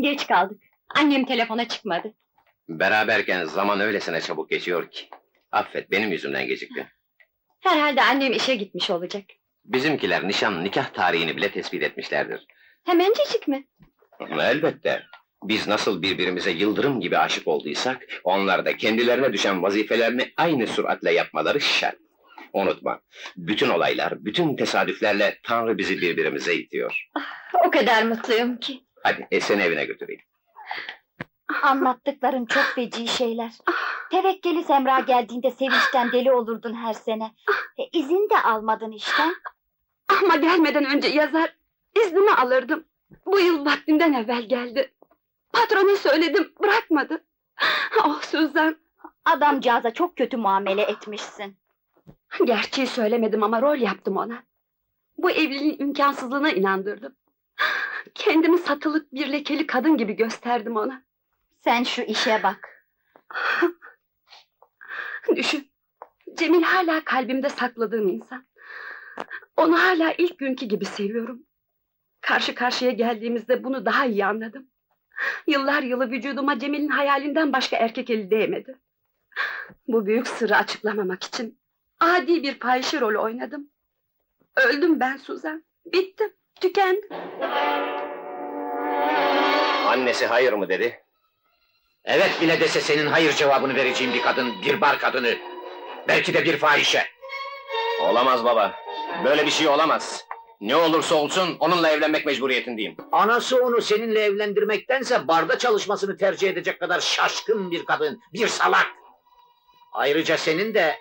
Geç kaldık. Annem telefona çıkmadı. Beraberken zaman öylesine çabuk geçiyor ki. Affet, benim yüzümden gecikti. Herhalde annem işe gitmiş olacak. Bizimkiler nişan, nikah tarihini bile tespit etmişlerdir. Hemencecik mi? Elbette. Biz nasıl birbirimize yıldırım gibi aşık olduysak, onlar da kendilerine düşen vazifelerini aynı süratle yapmaları şart. Unutma, bütün olaylar, bütün tesadüflerle Tanrı bizi birbirimize itiyor. O kadar mutluyum ki. Hadi, e, seni evine götüreyim. Anlattıkların çok feci şeyler. Tevekkeli Semra geldiğinde sevinçten deli olurdun her sene. E, izin de almadın işten. Ama gelmeden önce yazar, iznimi alırdım. Bu yıl vaktinden evvel geldi. Patrona söyledim, bırakmadı. Oh Suzan, Adamcağıza çok kötü muamele etmişsin. gerçeği söylemedim ama rol yaptım ona. Bu evliliğin imkansızlığına inandırdım. Kendimi satılık bir lekeli kadın gibi gösterdim ona. Sen şu işe bak. Düşün, Cemil hala kalbimde sakladığım insan. Onu hala ilk günkü gibi seviyorum. Karşı karşıya geldiğimizde bunu daha iyi anladım. Yıllar yılı vücuduma Cemil'in hayalinden başka erkek eli değmedi. Bu büyük sırrı açıklamamak için adi bir fahişe rolü oynadım. Öldüm ben Suzan. Bittim, tükendim. Annesi hayır mı dedi? Evet bile dese senin hayır cevabını vereceğim bir kadın, bir bar kadını. Belki de bir fahişe. Olamaz baba. Böyle bir şey olamaz. Ne olursa olsun onunla evlenmek mecburiyetindeyim. Anası onu seninle evlendirmektense barda çalışmasını tercih edecek kadar şaşkın bir kadın, bir salak. Ayrıca senin de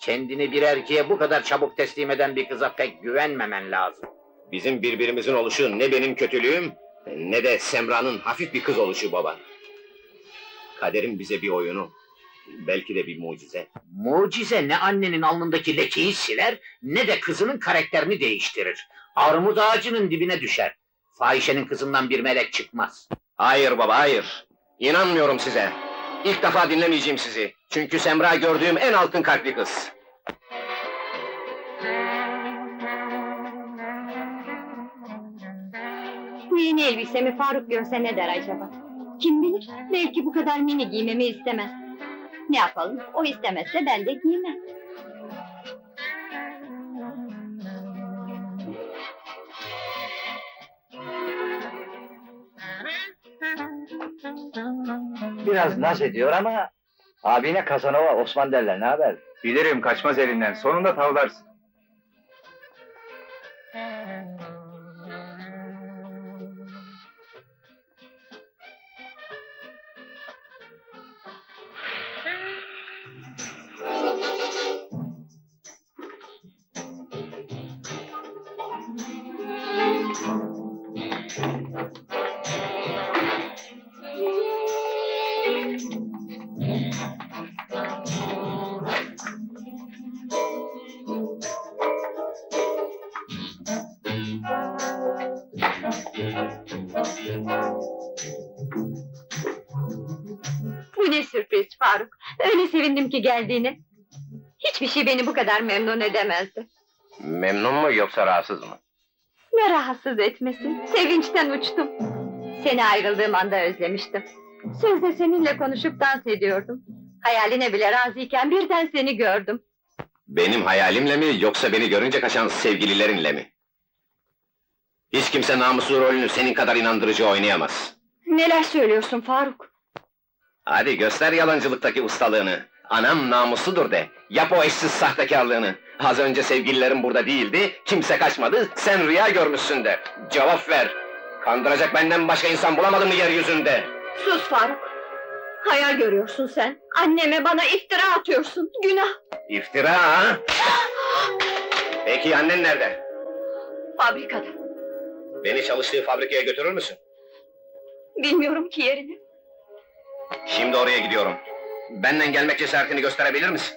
kendini bir erkeğe bu kadar çabuk teslim eden bir kıza pek güvenmemen lazım. Bizim birbirimizin oluşu ne benim kötülüğüm ne de Semra'nın hafif bir kız oluşu baba. Kaderin bize bir oyunu. Belki de bir mucize. Mucize ne annenin alnındaki lekeyi siler, ne de kızının karakterini değiştirir. Armut ağacının dibine düşer. Fahişenin kızından bir melek çıkmaz. Hayır baba hayır. İnanmıyorum size. İlk defa dinlemeyeceğim sizi. Çünkü Semra gördüğüm en altın kalpli kız. Bu yeni elbisemi Faruk görse ne der acaba? Kim bilir, belki bu kadar mini giymemi istemez. Ne yapalım, o istemezse ben de giymem. Biraz naz ediyor ama abine Kazanova Osman derler ne haber? Bilirim kaçmaz elinden. Sonunda tavlarsın. Bu ne sürpriz Faruk. Öyle sevindim ki geldiğine. Hiçbir şey beni bu kadar memnun edemezdi. Memnun mu yoksa rahatsız mı? Ne rahatsız etmesin. Sevinçten uçtum. Seni ayrıldığım anda özlemiştim. Sözde seninle konuşup dans ediyordum. Hayaline bile razıyken birden seni gördüm. Benim hayalimle mi yoksa beni görünce kaçan sevgililerinle mi? Hiç kimse namuslu rolünü senin kadar inandırıcı oynayamaz. Neler söylüyorsun Faruk? Hadi göster yalancılıktaki ustalığını. Anam namusludur de. Yap o eşsiz sahtekarlığını. Az önce sevgililerim burada değildi, kimse kaçmadı, sen rüya görmüşsün de. Cevap ver. Kandıracak benden başka insan bulamadın mı yeryüzünde? Sus Faruk. Hayal görüyorsun sen. Anneme bana iftira atıyorsun. Günah. İftira ha? Peki annen nerede? Fabrikada. Beni çalıştığı fabrikaya götürür müsün? Bilmiyorum ki yerini. Şimdi oraya gidiyorum. Benden gelmek cesaretini gösterebilir misin?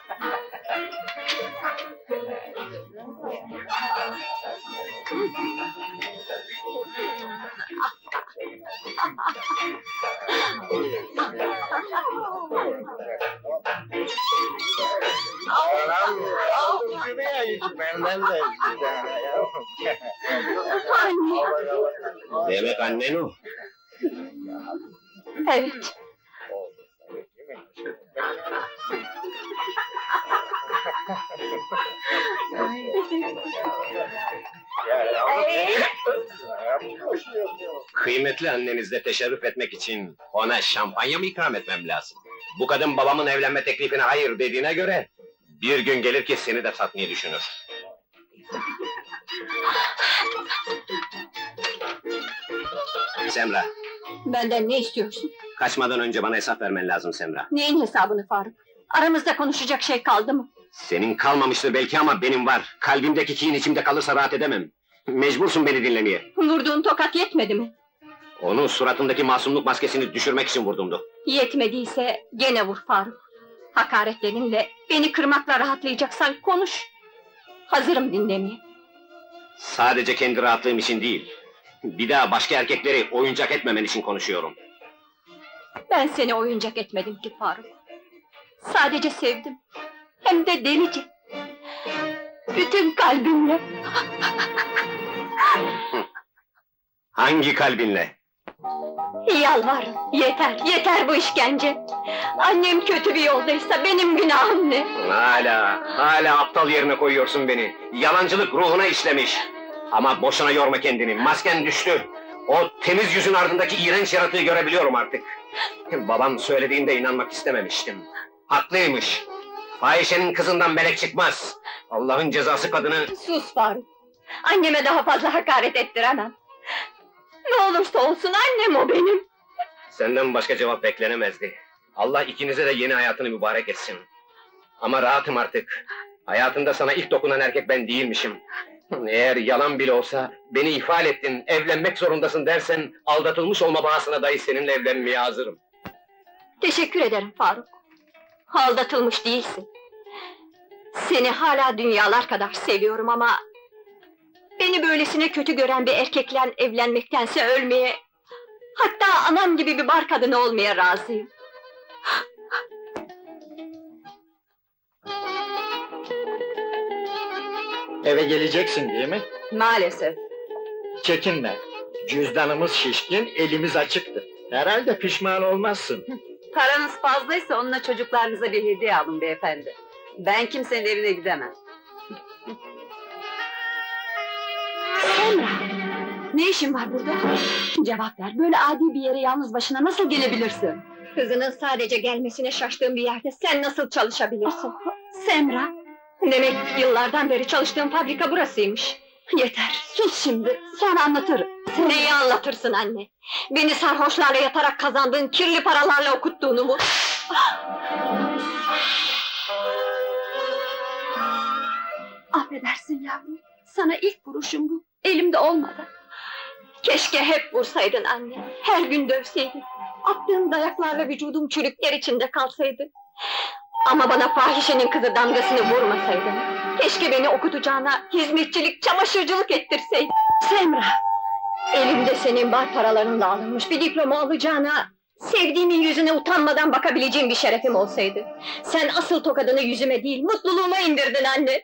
Demek annen o. Evet. Kıymetli annenizle teşerrüf etmek için ona şampanya mı ikram etmem lazım? Bu kadın babamın evlenme teklifine hayır dediğine göre... ...bir gün gelir ki seni de satmayı düşünür. Semra, Benden ne istiyorsun? kaçmadan önce bana hesap vermen lazım Semra. Neyin hesabını Faruk? Aramızda konuşacak şey kaldı mı? Senin kalmamıştır belki ama benim var. Kalbimdeki kin içimde kalırsa rahat edemem. Mecbursun beni dinlemeye. Vurduğun tokat yetmedi mi? Onun suratındaki masumluk maskesini düşürmek için vurdumdu. Yetmediyse gene vur Faruk. Hakaretlerinle beni kırmakla rahatlayacaksan konuş. Hazırım dinlemeye. Sadece kendi rahatlığım için değil. Bir daha başka erkekleri oyuncak etmemen için konuşuyorum. Ben seni oyuncak etmedim ki Faruk. Sadece sevdim. Hem de delice. Bütün kalbimle. Hangi kalbinle? Yalvarırım. Yeter, yeter bu işkence. Annem kötü bir yoldaysa benim günahım ne? Hala, hala aptal yerine koyuyorsun beni. Yalancılık ruhuna işlemiş. Ama boşuna yorma kendini, masken düştü. O temiz yüzün ardındaki iğrenç yaratığı görebiliyorum artık. Babam söylediğinde inanmak istememiştim. Haklıymış. Fahişenin kızından melek çıkmaz. Allah'ın cezası kadını... Sus Faruk. Anneme daha fazla hakaret ettiremem. Ne olursa olsun annem o benim. Senden başka cevap beklenemezdi. Allah ikinize de yeni hayatını mübarek etsin. Ama rahatım artık. Hayatımda sana ilk dokunan erkek ben değilmişim. Eğer yalan bile olsa beni ifade ettin, evlenmek zorundasın dersen aldatılmış olma bahasına dahi seninle evlenmeye hazırım. Teşekkür ederim Faruk. Aldatılmış değilsin. Seni hala dünyalar kadar seviyorum ama... ...beni böylesine kötü gören bir erkekle evlenmektense ölmeye... ...hatta anam gibi bir bar kadını olmaya razıyım. Eve geleceksin değil mi? Maalesef. Çekinme. Cüzdanımız şişkin, elimiz açıktı. Herhalde pişman olmazsın. Paranız fazlaysa onunla çocuklarınıza bir hediye alın beyefendi. Ben kimsenin evine gidemem. Semra! Ne işin var burada? Cevap ver, böyle adi bir yere yalnız başına nasıl gelebilirsin? Kızının sadece gelmesine şaştığım bir yerde sen nasıl çalışabilirsin? Semra! Demek yıllardan beri çalıştığım fabrika burasıymış. Yeter, sus şimdi, sonra anlatırım. Neyi anlatırsın anne? Beni sarhoşlarla yatarak kazandığın kirli paralarla okuttuğunu mu? Affedersin yavrum, sana ilk vuruşum bu, elimde olmadı. Keşke hep vursaydın anne, her gün dövseydin. Attığın dayaklarla vücudum çürükler içinde kalsaydı. Ama bana fahişenin kızı damgasını vurmasaydın. Keşke beni okutacağına hizmetçilik, çamaşırcılık ettirseydin. Semra! Elimde senin bar paralarınla alınmış bir diploma alacağına... ...sevdiğimin yüzüne utanmadan bakabileceğim bir şerefim olsaydı. Sen asıl tokadını yüzüme değil, mutluluğuma indirdin anne.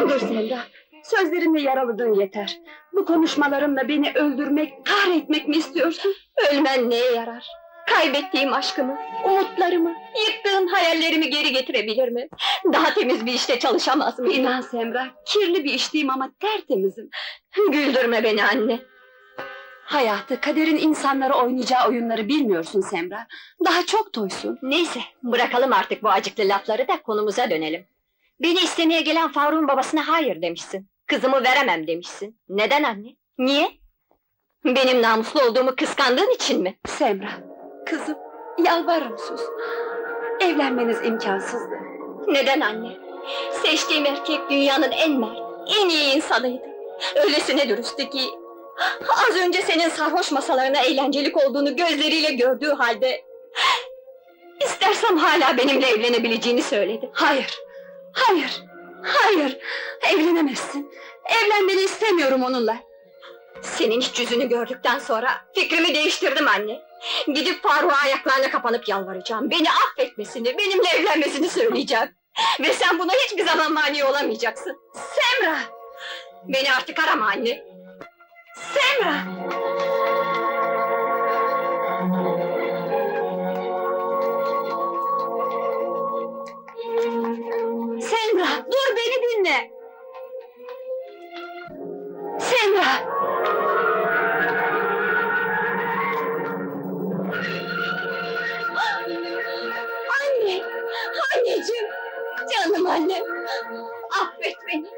Dur Semra, sözlerinle yaraladığın yeter. Bu konuşmalarımla beni öldürmek, kahretmek mi istiyorsun? Ölmen neye yarar? Kaybettiğim aşkımı, umutlarımı, yıktığın hayallerimi geri getirebilir mi? Daha temiz bir işte çalışamaz mıyım? İnan Semra, kirli bir işteyim ama tertemizim. Güldürme beni anne. Hayatı, kaderin insanlara oynayacağı oyunları bilmiyorsun Semra. Daha çok toysun. Neyse, bırakalım artık bu acıklı lafları da konumuza dönelim. Beni istemeye gelen Faruk'un babasına hayır demişsin. Kızımı veremem demişsin. Neden anne? Niye? Benim namuslu olduğumu kıskandığın için mi? Semra, kızım, yalvarırım sus. Evlenmeniz imkansızdı. Neden anne? Seçtiğim erkek dünyanın en mert, en iyi insanıydı. Öylesine dürüsttü ki... Az önce senin sarhoş masalarına eğlencelik olduğunu gözleriyle gördüğü halde... ...istersem hala benimle evlenebileceğini söyledi. Hayır, hayır, hayır. Evlenemezsin. Evlenmeni istemiyorum onunla. Senin hiç yüzünü gördükten sonra fikrimi değiştirdim anne. Gidip Faruk'a ayaklarına kapanıp yalvaracağım. Beni affetmesini, benimle evlenmesini söyleyeceğim. Ve sen buna hiçbir zaman mani olamayacaksın. Semra! Beni artık arama anne. Semra! Semra, dur beni dinle. Semra! Anne! Anneciğim! Canım annem! Affet beni!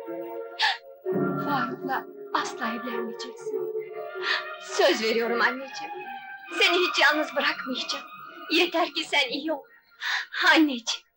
Faruk'la asla evlenmeyeceksin. Söz veriyorum anneciğim. Seni hiç yalnız bırakmayacağım. Yeter ki sen iyi ol. Anneciğim!